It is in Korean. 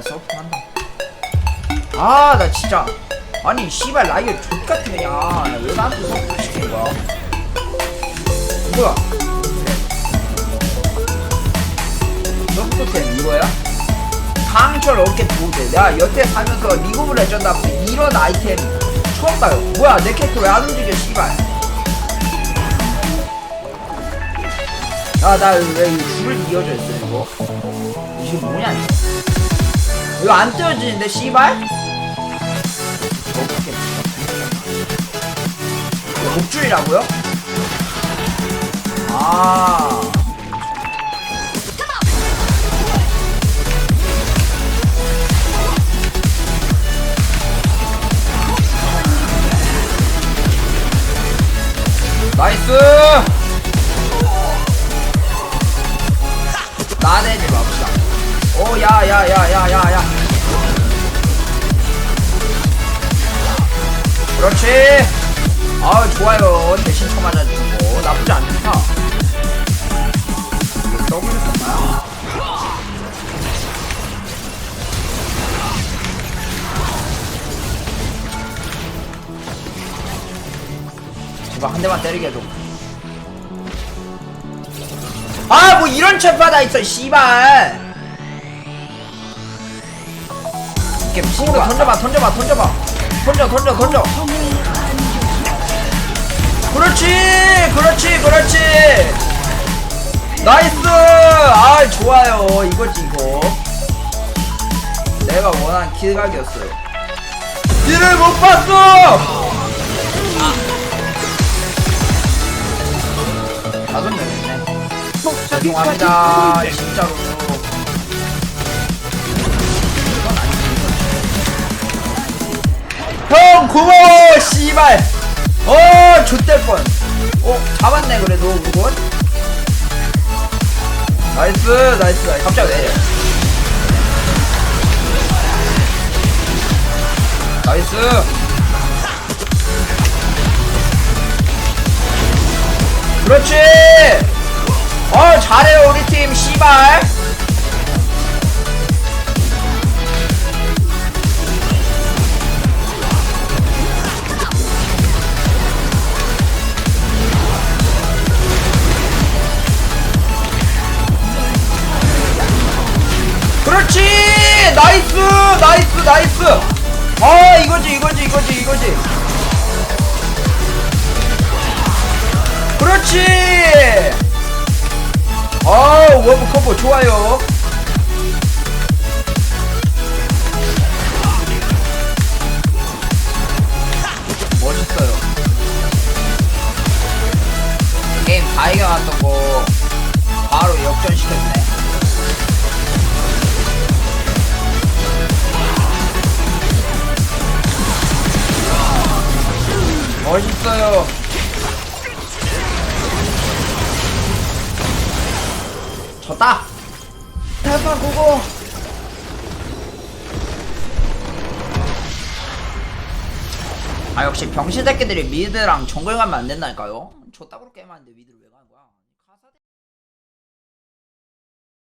서포트 한다 아 나 진짜. 아니 씨발 라이어 족같은 애야 왜 나한테 서포트 시키는 거야? 뭐야? 서포트템 이거야? 강철 어깨 보호대 내가 여태 살면서 리그 오브 레전드 앞에 이런 아이템 처음 봐요. 뭐야 내 캐릭터 왜 안 움직여 씨발. 아, 나 왜 줄을 이어져 있어, 이거? 이게 뭐냐, 이거? 이거 안 떼어지는데, 씨발? 목줄이라고요? 아. 나이스! 나대지 맙시다. 오, 야, 야, 야, 야, 야, 야. 그렇지. 아, 좋아요. 대신 쳐맞아주고 나쁘지 않다. 더블 썼나요? 제발 한 대만 때리게 해줘. 아, 뭐 이런 챗바다 있어, 씨발. 이렇게 친구 던져봐, 던져봐, 던져봐. 던져, 던져, 던져. 그렇지, 그렇지, 그렇지. 나이스. 아, 좋아요. 이거지, 이거. 내가 원한 길각이었어요. 길을 못 봤어. 다섯 명이네. 죄송합니다. 진짜로. 형 고마워 씨발. 어 좆될 뻔. 어 잡았네 그래도 그건. 나이스 나이스 나이스. 갑자기 왜 이래? 나이스. 그렇지. 어 잘해요 우리 팀 씨발. 나이스 나이스 나이스. 아 이거지 이거지 이거지 이거지. 그렇지. 아 워브 컴보 좋아요. 멋있어요. 게임 다 이겨놨던 거 바로 역전시켰네 있어요. 졌다. 대박 그거. 아 역시 병신 새끼들이 미드랑 정글 가면 안 된다니까요. 졌다 그렇게 게임하는데 미드를. 왜-